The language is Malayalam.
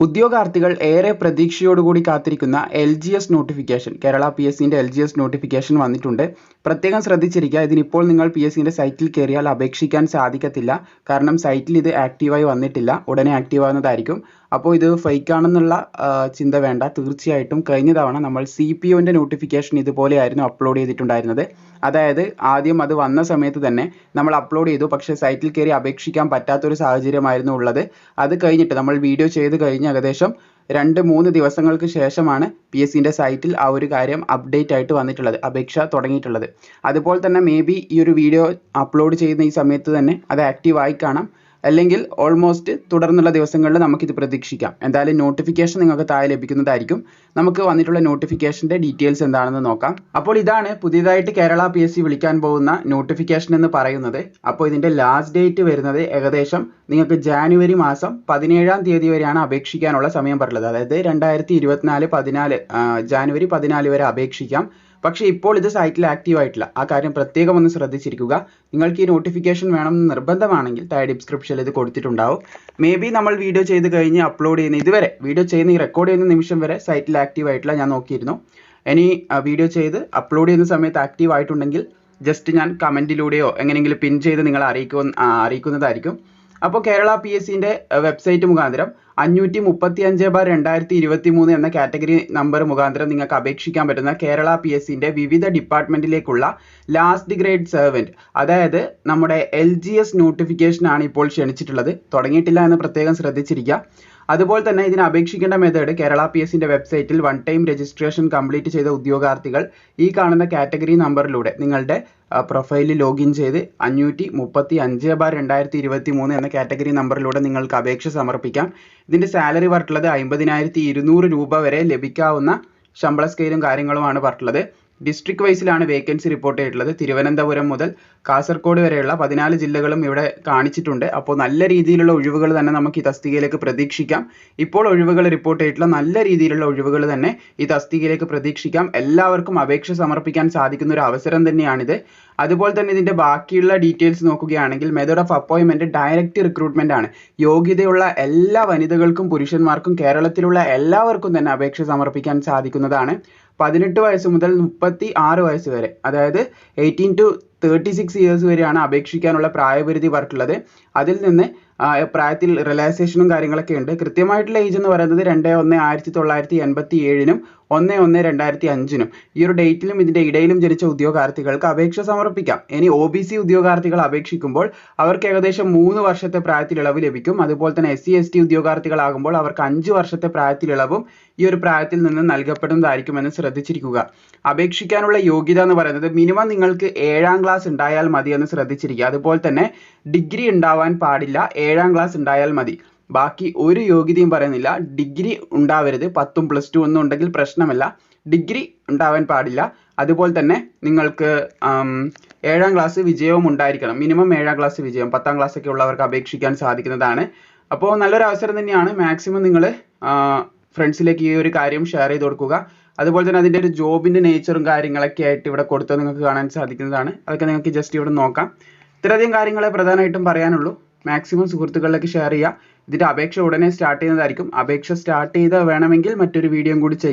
ഉദ്യോഗാർത്ഥികൾ ഏറെ പ്രതീക്ഷയോടുകൂടി കാത്തിരിക്കുന്ന L G S notification Kerala P S സിന്റെ എൽ ജി എസ് നോട്ടിഫിക്കേഷൻ വന്നിട്ടുണ്ട്. പ്രത്യേകം ശ്രദ്ധിച്ചിരിക്കുക ഇതിനിപ്പോൾ നിങ്ങൾ പി എസ് സിന്റെ സൈറ്റിൽ കയറിയാൽ അപേക്ഷിക്കാൻ സാധിക്കത്തില്ല. കാരണം സൈറ്റിൽ ഇത് ആക്റ്റീവായി വന്നിട്ടില്ല. ഉടനെ ആക്റ്റീവ് ആവുന്നതായിരിക്കും അപ്പോൾ ഇത് ഫേക്ക് ആണെന്നുള്ള ചിന്ത വേണ്ട. തീർച്ചയായിട്ടും കഴിഞ്ഞ തവണ നമ്മൾ സി പി ഒന്റെ നോട്ടിഫിക്കേഷൻ ഇതുപോലെയായിരുന്നു അപ്ലോഡ് ചെയ്തിട്ടുണ്ടായിരുന്നത്. അതായത് ആദ്യം അത് വന്ന സമയത്ത് തന്നെ നമ്മൾ അപ്ലോഡ് ചെയ്തു. പക്ഷേ സൈറ്റിൽ കയറി അപേക്ഷിക്കാൻ പറ്റാത്തൊരു സാഹചര്യമായിരുന്നു ഉള്ളത്. അത് കഴിഞ്ഞിട്ട് നമ്മൾ വീഡിയോ ചെയ്ത് കഴിഞ്ഞ് ഏകദേശം രണ്ട് മൂന്ന് ദിവസങ്ങൾക്ക് ശേഷമാണ് പി എസ് സിന്റെ സൈറ്റിൽ ആ ഒരു കാര്യം അപ്ഡേറ്റ് ആയിട്ട് വന്നിട്ടുള്ളത് അപേക്ഷ തുടങ്ങിയിട്ടുള്ളത്. അതുപോലെ തന്നെ മേ ബി ഈ ഒരു വീഡിയോ അപ്ലോഡ് ചെയ്യുന്ന ഈ സമയത്ത് തന്നെ അത് ആക്റ്റീവ് ആയി കാണാം. അല്ലെങ്കിൽ ഓൾമോസ്റ്റ് തുടർന്നുള്ള ദിവസങ്ങളിൽ നമുക്കിത് പ്രതീക്ഷിക്കാം. എന്തായാലും നോട്ടിഫിക്കേഷൻ നിങ്ങൾക്ക് താഴെ ലഭിക്കുന്നതായിരിക്കും. നമുക്ക് വന്നിട്ടുള്ള നോട്ടിഫിക്കേഷന്റെ ഡീറ്റെയിൽസ് എന്താണെന്ന് നോക്കാം. അപ്പോൾ ഇതാണ് പുതിയതായിട്ട് കേരള പി എസ് സി വിളിക്കാൻ പോകുന്ന നോട്ടിഫിക്കേഷൻ എന്ന് പറയുന്നത്. അപ്പോൾ ഇതിന്റെ ലാസ്റ്റ് ഡേറ്റ് വരുന്നത് ഏകദേശം നിങ്ങൾക്ക് ജാനുവരി മാസം പതിനേഴാം തീയതി വരെയാണ് അപേക്ഷിക്കാനുള്ള സമയം പറഞ്ഞത്. അതായത് രണ്ടായിരത്തി ഇരുപത്തിനാല് പതിനാല് ജാനുവരി പതിനാല് വരെ അപേക്ഷിക്കാം. പക്ഷേ ഇപ്പോൾ ഇത് സൈറ്റിൽ ആക്റ്റീവ് ആയിട്ടില്ല. ആ കാര്യം പ്രത്യേകം ഒന്ന് ശ്രദ്ധിച്ചിരിക്കുക. നിങ്ങൾക്ക് ഈ നോട്ടിഫിക്കേഷൻ വേണമെന്ന് നിർബന്ധമാണെങ്കിൽ താഴെ ഡിസ്ക്രിപ്ഷനിൽ ഇത് കൊടുത്തിട്ടുണ്ടാവും. മേ ബി നമ്മൾ വീഡിയോ ചെയ്ത് കഴിഞ്ഞ് അപ്ലോഡ് ചെയ്യുന്ന ഇതുവരെ വീഡിയോ ചെയ്യുന്ന ഈ റെക്കോർഡ് ചെയ്യുന്ന നിമിഷം വരെ സൈറ്റിൽ ആക്റ്റീവ് ആയിട്ടില്ല ഞാൻ നോക്കിയിരുന്നു. ഇനി വീഡിയോ ചെയ്ത് അപ്ലോഡ് ചെയ്യുന്ന സമയത്ത് ആക്റ്റീവ് ആയിട്ടുണ്ടെങ്കിൽ ജസ്റ്റ് ഞാൻ കമന്റിലൂടെയോ എങ്ങനെയെങ്കിലും പിൻ ചെയ്ത് നിങ്ങളെ അറിയിക്കുന്ന അറിയിക്കുന്നതായിരിക്കും. അപ്പോൾ കേരള പി എസ് സിന്റെ വെബ്സൈറ്റ് മുഖാന്തരം അഞ്ഞൂറ്റി മുപ്പത്തി അഞ്ച് ബാർ രണ്ടായിരത്തി ഇരുപത്തി മൂന്ന് എന്ന കാറ്റഗറി നമ്പർ മുഖാന്തരം നിങ്ങൾക്ക് അപേക്ഷിക്കാൻ പറ്റുന്ന കേരള പി എസ് സിന്റെ വിവിധ ഡിപ്പാർട്ട്മെന്റിലേക്കുള്ള ലാസ്റ്റ് ഗ്രേഡ് സെർവന്റ് അതായത് നമ്മുടെ എൽ ജി എസ് ഇപ്പോൾ ക്ഷണിച്ചിട്ടുള്ളത്. തുടങ്ങിയിട്ടില്ല എന്ന് പ്രത്യേകം ശ്രദ്ധിച്ചിരിക്കുക. അതുപോലെ തന്നെ ഇതിന് അപേക്ഷിക്കേണ്ട മെത്തേഡ് കേരള പി എസ് വെബ്സൈറ്റിൽ വൺ ടൈം രജിസ്ട്രേഷൻ കംപ്ലീറ്റ് ചെയ്ത ഉദ്യോഗാർത്ഥികൾ ഈ കാണുന്ന കാറ്റഗറി നമ്പറിലൂടെ നിങ്ങളുടെ പ്രൊഫൈലിൽ ലോഗിൻ ചെയ്ത് അഞ്ഞൂറ്റി മുപ്പത്തി അഞ്ച് ബാർ രണ്ടായിരത്തി ഇരുപത്തി മൂന്ന് എന്ന കാറ്റഗറി നമ്പറിലൂടെ നിങ്ങൾക്ക് അപേക്ഷ സമർപ്പിക്കാം. ഇതിന്റെ സാലറി പറഞ്ഞിട്ടുള്ളത് അമ്പതിനായിരത്തി ഇരുന്നൂറ് രൂപ വരെ ലഭിക്കാവുന്ന ശമ്പള സ്കെയിലും കാര്യങ്ങളുമാണ് പറഞ്ഞിട്ടുള്ളത് ഡിസ്ട്രിക്ട് വൈസിലാണ് വേക്കൻസി റിപ്പോർട്ട് ചെയ്തിട്ടുള്ളത്. തിരുവനന്തപുരം മുതൽ കാസർഗോഡ് വരെയുള്ള പതിനാല് ജില്ലകളും ഇവിടെ കാണിച്ചിട്ടുണ്ട്. അപ്പോൾ നല്ല രീതിയിലുള്ള ഒഴിവുകൾ തന്നെ നമുക്ക് ഈ തസ്തികയിലേക്ക് പ്രതീക്ഷിക്കാം. ഇപ്പോൾ ഒഴിവുകൾ റിപ്പോർട്ട് ചെയ്തിട്ടുള്ള നല്ല രീതിയിലുള്ള ഒഴിവുകൾ തന്നെ ഈ തസ്തികയിലേക്ക് പ്രതീക്ഷിക്കാം. എല്ലാവർക്കും അപേക്ഷ സമർപ്പിക്കാൻ സാധിക്കുന്ന ഒരു അവസരം തന്നെയാണിത്. അതുപോലെ തന്നെ ഇതിന്റെ ബാക്കിയുള്ള ഡീറ്റെയിൽസ് നോക്കുകയാണെങ്കിൽ മെത്തേഡ് ഓഫ് അപ്പോയിൻമെന്റ് ഡയറക്റ്റ് റിക്രൂട്ട്മെന്റ് ആണ്. യോഗ്യതയുള്ള എല്ലാ വനിതകൾക്കും പുരുഷന്മാർക്കും കേരളത്തിലുള്ള എല്ലാവർക്കും തന്നെ അപേക്ഷ സമർപ്പിക്കാൻ സാധിക്കുന്നതാണ്. പതിനെട്ട് വയസ്സ് മുതൽ മുപ്പത്തി ആറ് വയസ്സ് വരെ. അതായത് eighteen to thirty six years വരെയാണ് അപേക്ഷിക്കാനുള്ള പ്രായപരിധി പറഞ്ഞിട്ടുള്ളത് അതിൽ നിന്ന് പ്രായത്തിൽ റിലാക്സേഷനും കാര്യങ്ങളൊക്കെ ഉണ്ട്. കൃത്യമായിട്ടുള്ള ഏജ് എന്ന് പറയുന്നത് രണ്ട് ഒന്ന് ആയിരത്തി തൊള്ളായിരത്തി എൺപത്തി ഏഴിനും ഒന്ന് ഒന്ന് രണ്ടായിരത്തി അഞ്ചിനും. ഈ ഒരു ഡേറ്റിലും ഇതിന്റെ ഇടയിലും ജനിച്ച ഉദ്യോഗാർത്ഥികൾക്ക് അപേക്ഷ സമർപ്പിക്കാം. ഇനി ഒ ബി സി ഉദ്യോഗാർത്ഥികൾ അപേക്ഷിക്കുമ്പോൾ അവർക്ക് ഏകദേശം മൂന്ന് വർഷത്തെ പ്രായത്തിൽ ഇളവ് ലഭിക്കും. അതുപോലെ തന്നെ എസ് സി എസ് ടി ഉദ്യോഗാർത്ഥികളാകുമ്പോൾ അവർക്ക് അഞ്ച് വർഷത്തെ പ്രായത്തിൽ ഇളവും ഈ ഒരു പ്രായത്തിൽ നിന്ന് നൽകപ്പെടുന്നതായിരിക്കുമെന്ന് ശ്രദ്ധിച്ചിരിക്കുക. അപേക്ഷിക്കാനുള്ള യോഗ്യത എന്ന് പറയുന്നത് മിനിമം നിങ്ങൾക്ക് ഏഴാം ക്ലാസ് ഉണ്ടായാൽ മതി എന്ന് ശ്രദ്ധിച്ചിരിക്കുക. അതുപോലെ തന്നെ ഡിഗ്രി ഉണ്ടാവാൻ പാടില്ല. ഏഴാം ക്ലാസ് ഉണ്ടായാൽ മതി. ബാക്കി ഒരു യോഗ്യതയും പറയുന്നില്ല. ഡിഗ്രി ഉണ്ടാവരുത്. പത്തും പ്ലസ് ടു ഒന്നും ഉണ്ടെങ്കിൽ പ്രശ്നമല്ല. ഡിഗ്രി ഉണ്ടാവാൻ പാടില്ല. അതുപോലെ തന്നെ നിങ്ങൾക്ക് ഏഴാം ക്ലാസ് വിജയവും ഉണ്ടായിരിക്കണം. മിനിമം ഏഴാം ക്ലാസ് വിജയം പത്താം ക്ലാസ് ഒക്കെ ഉള്ളവർക്ക് അപേക്ഷിക്കാൻ സാധിക്കുന്നതാണ്. അപ്പോൾ നല്ലൊരു അവസരം തന്നെയാണ് മാക്സിമം നിങ്ങൾ ഫ്രണ്ട്സിലേക്ക് ഈ ഒരു കാര്യം ഷെയർ ചെയ്ത് കൊടുക്കുക. അതുപോലെ തന്നെ അതിന്റെ ഒരു ജോബിന്റെ നേച്ചറും കാര്യങ്ങളൊക്കെ ആയിട്ട് ഇവിടെ കൊടുത്തത് നിങ്ങൾക്ക് കാണാൻ സാധിക്കുന്നതാണ്. അതൊക്കെ നിങ്ങൾക്ക് ജസ്റ്റ് ഇവിടെ നോക്കാം. ഇത്രയധികം കാര്യങ്ങളെ പ്രധാനമായിട്ടും പറയാനുള്ളൂ. മാക്സിമം സുഹൃത്തുക്കളിലേക്ക് ഷെയർ ചെയ്യുക. ഇതിന്റെ അപേക്ഷ ഉടനെ സ്റ്റാർട്ട് ചെയ്യുന്നതായിരിക്കും. അപേക്ഷ സ്റ്റാർട്ട് ചെയ്ത് വേണമെങ്കിൽ മറ്റൊരു വീഡിയോയും കൂടി ചെയ്യാം.